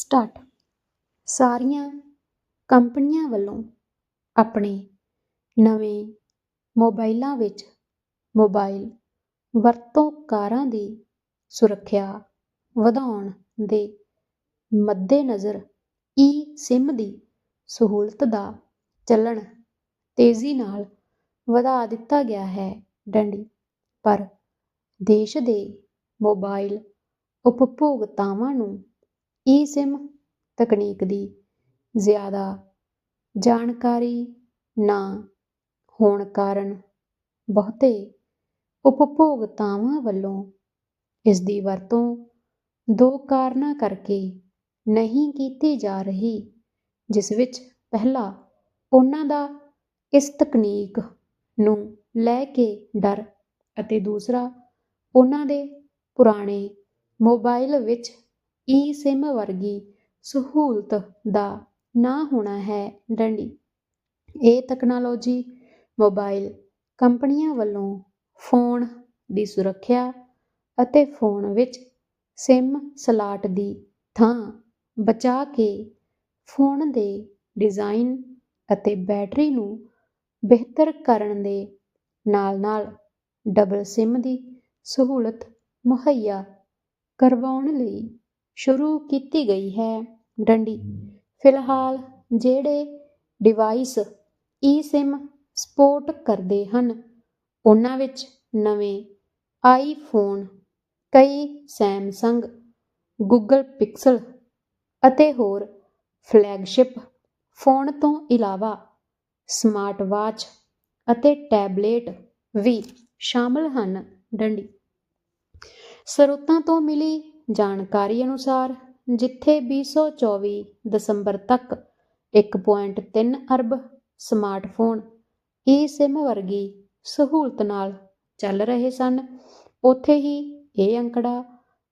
Start. ਸਾਰੀਆਂ ਕੰਪਨੀਆਂ ਵੱਲੋਂ ਆਪਣੇ ਨਵੇਂ ਮੋਬਾਈਲਾਂ ਵਿੱਚ ਮੋਬਾਈਲ ਵਰਤੋਂਕਾਰਾਂ ਦੀ ਸੁਰੱਖਿਆ ਵਧਾਉਣ ਦੇ ਮੱਦੇਨਜ਼ਰ ਈ-ਸਿਮ ਦੀ ਸਹੂਲਤ ਦਾ ਚੱਲਣ ਤੇਜ਼ੀ ਨਾਲ ਵਧਾ ਦਿੱਤਾ ਗਿਆ ਹੈ ਡੰਡੀ। ਪਰ ਦੇਸ਼ ਦੇ ਮੋਬਾਈਲ ਉਪਭੋਗਤਾਵਾਂ ਨੂੰ ਈ-ਸਿਮ ਤਕਨੀਕ ਦੀ ਜ਼ਿਆਦਾ ਜਾਣਕਾਰੀ ਨਾ ਹੋਣ ਕਾਰਨ ਬਹੁਤੇ ਉਪਭੋਗਤਾਵਾਂ ਵੱਲੋਂ ਇਸ ਦੀ ਵਰਤੋਂ ਦੋ ਕਾਰਨਾਂ ਕਰਕੇ ਨਹੀਂ ਕੀਤੀ ਜਾ ਰਹੀ, ਜਿਸ ਵਿੱਚ ਪਹਿਲਾ, ਉਹਨਾਂ ਦਾ ਇਸ ਤਕਨੀਕ ਨੂੰ ਲੈ ਕੇ ਡਰ ਅਤੇ ਦੂਸਰਾ, ਉਹਨਾਂ ਦੇ ਪੁਰਾਣੇ ਮੋਬਾਈਲ ਵਿੱਚ ਈ-ਸਿਮ ਵਰਗੀ ਸਹੂਲਤ ਦਾ ਨਾ ਹੋਣਾ ਹੈ ਡੰਡੀ। ਇਹ ਤਕਨਾਲੋਜੀ ਮੋਬਾਈਲ ਕੰਪਨੀਆਂ ਵੱਲੋਂ ਫੋਨ ਦੀ ਸੁਰੱਖਿਆ ਅਤੇ ਫੋਨ ਵਿੱਚ ਸਿਮ ਸਲਾਟ ਦੀ ਥਾਂ ਬਚਾ ਕੇ ਫੋਨ ਦੇ ਡਿਜ਼ਾਈਨ ਅਤੇ ਬੈਟਰੀ ਨੂੰ ਬਿਹਤਰ ਕਰਨ ਦੇ ਨਾਲ-ਨਾਲ ਡਬਲ ਸਿਮ ਦੀ ਸਹੂਲਤ ਮੁਹੱਈਆ ਕਰਵਾਉਣ ਲਈ ਸ਼ੁਰੂ ਕੀਤੀ ਗਈ ਹੈ। ਡੰਡੀ। ਫਿਲਹਾਲ ਜਿਹੜੇ ਡਿਵਾਈਸ ਈ-ਸਿਮ ਸਪੋਰਟ ਕਰਦੇ ਹਨ, ਉਹਨਾਂ ਵਿੱਚ ਨਵੇਂ ਆਈਫੋਨ ਕਈ ਸੈਮਸੰਗ ਗੂਗਲ ਪਿਕਸਲ ਅਤੇ ਹੋਰ ਫਲੈਗਸ਼ਿਪ ਫੋਨ ਤੋਂ ਇਲਾਵਾ ਸਮਾਰਟ ਵਾਚ ਅਤੇ ਟੈਬਲੇਟ ਵੀ ਸ਼ਾਮਲ ਹਨ। ਡੰਡੀ। ਸਰੋਤਾਂ ਤੋਂ ਮਿਲੀ ਜਾਣਕਾਰੀ ਅਨੁਸਾਰ ਜਿੱਥੇ 2024 ਦਸੰਬਰ ਤੱਕ 1.3 ਅਰਬ ਸਮਾਰਟਫੋਨ ਈ-ਸਿਮ ਵਰਗੀ ਸਹੂਲਤ ਨਾਲ ਚੱਲ ਰਹੇ ਸਨ, ਉੱਥੇ ਹੀ ਇਹ ਅੰਕੜਾ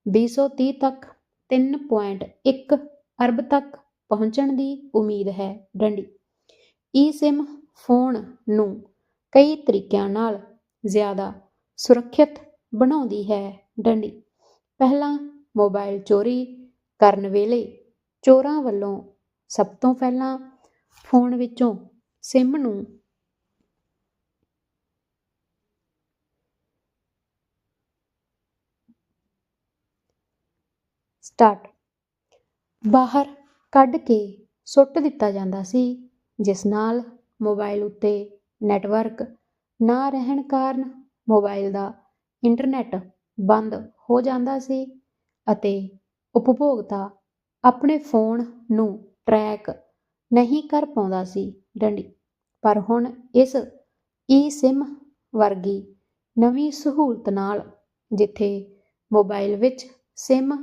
2030 ਤੱਕ 3.1 ਅਰਬ ਤੱਕ ਪਹੁੰਚਣ ਦੀ ਉਮੀਦ ਹੈ ਡੰਡੀ। ਈ-ਸਿਮ ਫੋਨ ਨੂੰ ਕਈ ਤਰੀਕਿਆਂ ਨਾਲ ਜ਼ਿਆਦਾ ਸੁਰੱਖਿਅਤ ਬਣਾਉਂਦੀ ਹੈ ਡੰਡੀ। ਪਹਿਲਾਂ ਮੋਬਾਈਲ ਚੋਰੀ ਕਰਨ ਵੇਲੇ ਚੋਰਾਂ ਵੱਲੋਂ ਸਭ ਤੋਂ ਪਹਿਲਾਂ ਫੋਨ ਵਿੱਚੋਂ ਸਿਮ ਨੂੰ ਸਟਾਰਟ ਬਾਹਰ ਕੱਢ ਕੇ ਸੁੱਟ ਦਿੱਤਾ ਜਾਂਦਾ ਸੀ, ਜਿਸ ਨਾਲ ਮੋਬਾਈਲ ਉੱਤੇ ਨੈਟਵਰਕ ਨਾ ਰਹਿਣ ਕਾਰਨ ਮੋਬਾਈਲ ਦਾ ਇੰਟਰਨੈਟ ਬੰਦ ਹੋ ਜਾਂਦਾ ਸੀ। ਅਤੇ ਉਪਭੋਗਤਾ ਆਪਣੇ ਫੋਨ ਨੂੰ ਟਰੈਕ ਨਹੀਂ ਕਰ ਪਾਉਂਦਾ ਸੀ ਡੰਡੀ। ਪਰ ਹੁਣ ਇਸ ਈ-ਸਿਮ ਵਰਗੀ ਨਵੀਂ ਸਹੂਲਤ ਨਾਲ ਜਿੱਥੇ ਮੋਬਾਈਲ ਵਿੱਚ ਸਿਮ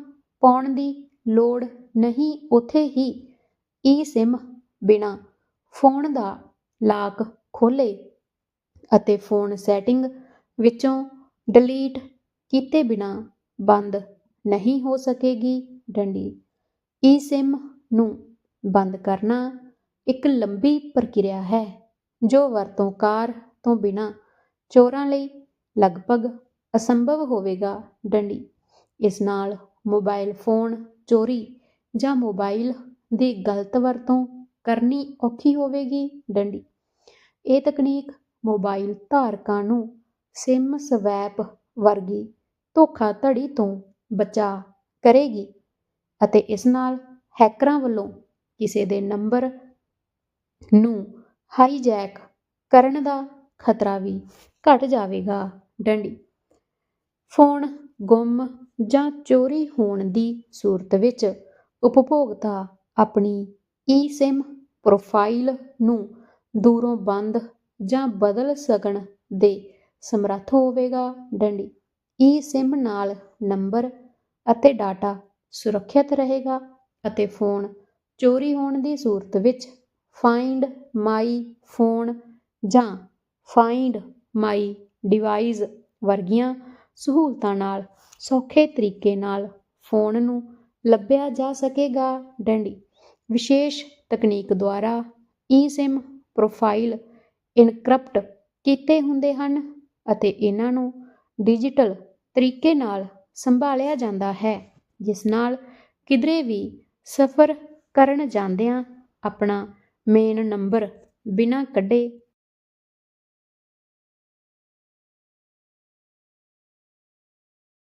ਪਾਉਣ ਦੀ ਲੋੜ ਨਹੀਂ, ਉੱਥੇ ਹੀ ਈ-ਸਿਮ ਬਿਨਾ ਫੋਨ ਦਾ ਲਾਕ ਖੋਲੇ ਅਤੇ ਫੋਨ ਸੈਟਿੰਗ ਵਿੱਚੋਂ ਡਿਲੀਟ ਕੀਤੇ ਬਿਨਾ ਬੰਦ ਨਹੀਂ ਹੋ ਸਕੇਗੀ ਡੰਡੀ। ਈ-ਸਿਮ ਨੂੰ ਬੰਦ ਕਰਨਾ ਇੱਕ ਲੰਬੀ ਪ੍ਰਕਿਰਿਆ ਹੈ, ਜੋ ਵਰਤੋਂਕਾਰ ਤੋਂ ਬਿਨਾ ਚੋਰਾਂ ਲਈ ਲਗਭਗ ਅਸੰਭਵ ਹੋਵੇਗਾ ਡੰਡੀ। ਇਸ ਨਾਲ ਮੋਬਾਈਲ ਫੋਨ, ਚੋਰੀ ਜਾਂ ਮੋਬਾਈਲ ਦੀ ਗਲਤ ਵਰਤੋਂ ਕਰਨੀ ਔਖੀ ਹੋਵੇਗੀ ਡੰਡੀ। ਇਹ ਤਕਨੀਕ ਮੋਬਾਈਲ ਧਾਰਕਾਂ ਨੂੰ ਸਿਮ ਸਵੈਪ ਵਰਗੀ ਧੋਖਾਧੜੀ ਤੋਂ ਬਚਾਅ ਕਰੇਗੀ ਅਤੇ ਇਸ ਨਾਲ ਹੈਕਰਾਂ ਵੱਲੋਂ ਕਿਸੇ ਦੇ ਨੰਬਰ ਨੂੰ ਹਾਈਜੈਕ ਕਰਨ ਦਾ ਖਤਰਾ ਵੀ ਘਟ ਜਾਵੇਗਾ। ਡੰਡੀ, ਫੋਨ ਗੁੰਮ ਜਾਂ ਚੋਰੀ ਹੋਣ ਦੀ ਸੂਰਤ ਵਿੱਚ ਉਪਭੋਗਤਾ ਆਪਣੀ ਈ-ਸਿਮ ਪ੍ਰੋਫਾਈਲ ਨੂੰ ਦੂਰੋਂ ਬੰਦ ਜਾਂ ਬਦਲ ਸਕਣ ਦੇ ਸਮਰੱਥ ਹੋਵੇਗਾ। ਡੰਡੀ ਈ-ਸਿਮ ਨਾਲ ਨੰਬਰ ਅਤੇ ਡਾਟਾ ਸੁਰੱਖਿਅਤ ਰਹੇਗਾ ਅਤੇ ਫੋਨ ਚੋਰੀ ਹੋਣ ਦੀ ਸੂਰਤ ਵਿੱਚ ਫਾਈਂਡ ਮਾਈ ਫੋਨ ਜਾਂ ਫਾਈਂਡ ਮਾਈ ਡਿਵਾਈਸ ਵਰਗੀਆਂ ਸਹੂਲਤਾਂ ਨਾਲ ਸੌਖੇ ਤਰੀਕੇ ਨਾਲ ਫੋਨ ਨੂੰ ਲੱਭਿਆ ਜਾ ਸਕੇਗਾ। ਡੰਡੀ, ਵਿਸ਼ੇਸ਼ ਤਕਨੀਕ ਦੁਆਰਾ ਈ-ਸਿਮ ਪ੍ਰੋਫਾਈਲ ਇਨਕ੍ਰਿਪਟ ਕੀਤੇ ਹੁੰਦੇ ਹਨ ਅਤੇ ਇਹਨਾਂ ਨੂੰ ਡਿਜੀਟਲ ਤਰੀਕੇ ਨਾਲ ਸੰਭਾਲਿਆ ਜਾਂਦਾ ਹੈ, ਜਿਸ ਨਾਲ ਕਿਧਰੇ ਵੀ ਸਫ਼ਰ ਕਰਨ ਜਾਂਦਿਆਂ ਆਪਣਾ ਮੇਨ ਨੰਬਰ ਬਿਨਾਂ ਕੱਢੇ